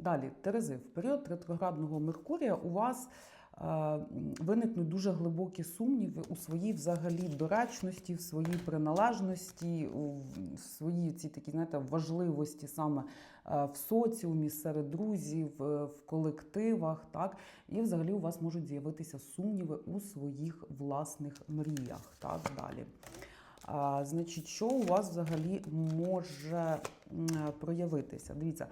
Далі, Терези, в період ретроградного Меркурія у вас е, виникнуть дуже глибокі сумніви у своїй взагалі доречності, в своїй приналежності, в своїй ці такі, знаєте, важливості саме е, в соціумі, серед друзів, е, в колективах. Так? І взагалі у вас можуть з'явитися сумніви у своїх власних мріях. Так, далі. Значить, що у вас взагалі може проявитися? Дивіться,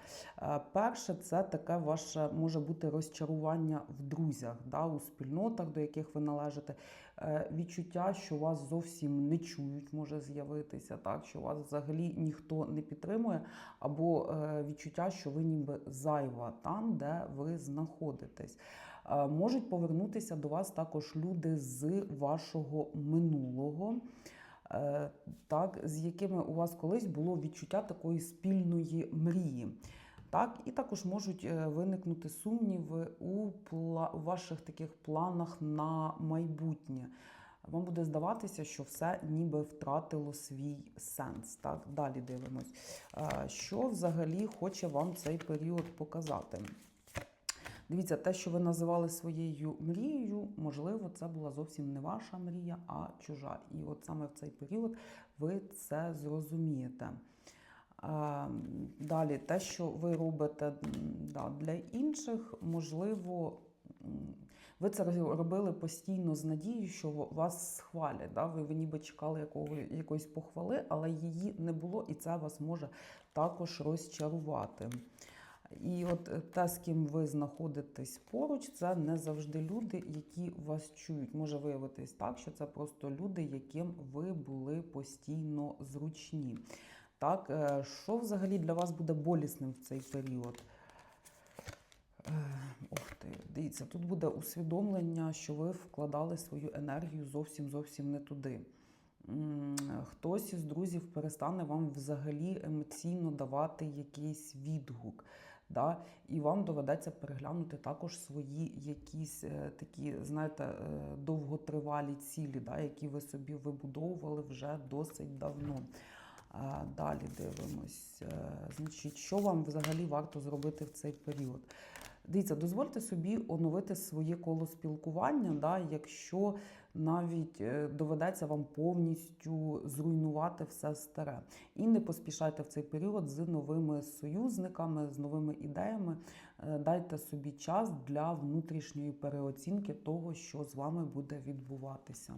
перше, це таке ваше може бути розчарування в друзях, да, у спільнотах, до яких ви належите. Е, Відчуття, що вас зовсім не чують, може з'явитися, так, що вас взагалі ніхто не підтримує, або е, відчуття, що ви ніби зайва там, де ви знаходитесь. Е, Можуть повернутися до вас також люди з вашого минулого так, з якими у вас колись було відчуття такої спільної мрії. Так, і також можуть е, виникнути сумніви у пла- у ваших таких планах на майбутнє. Вам буде здаватися, що все ніби втратило свій сенс. Так, далі дивимось. Е, Що взагалі хоче вам цей період показати? Дивіться, те, що ви називали своєю мрією, можливо, це була зовсім не ваша мрія, а чужа. І от саме в цей період ви це зрозумієте. Е, Далі, те, що ви робите да, для інших, можливо, ви це робили постійно з надією, що вас схвалять. Да? Ви, ви ніби чекали якого, якоїсь похвали, але її не було, і це вас може також розчарувати. І от е, те, з ким ви знаходитесь поруч, це не завжди люди, які вас чують. Може виявитись так, що це просто люди, яким ви були постійно зручні. Так, е, що взагалі для вас буде болісним в цей період? Е, Ух ти, дивіться, тут буде усвідомлення, що ви вкладали свою енергію зовсім зовсім не туди. Хтось із друзів перестане вам взагалі емоційно давати якийсь відгук. Да? І вам доведеться переглянути також свої якісь е, такі, знаєте, е, довготривалі цілі, да? які ви собі вибудовували вже досить давно. Далі дивимось. Е, Значить, що вам взагалі варто зробити в цей період? Дивіться, дозвольте собі оновити своє коло спілкування, да, якщо навіть е, доведеться вам повністю зруйнувати все старе. І не поспішайте в цей період з новими союзниками, з новими ідеями. Е, Дайте собі час для внутрішньої переоцінки того, що з вами буде відбуватися.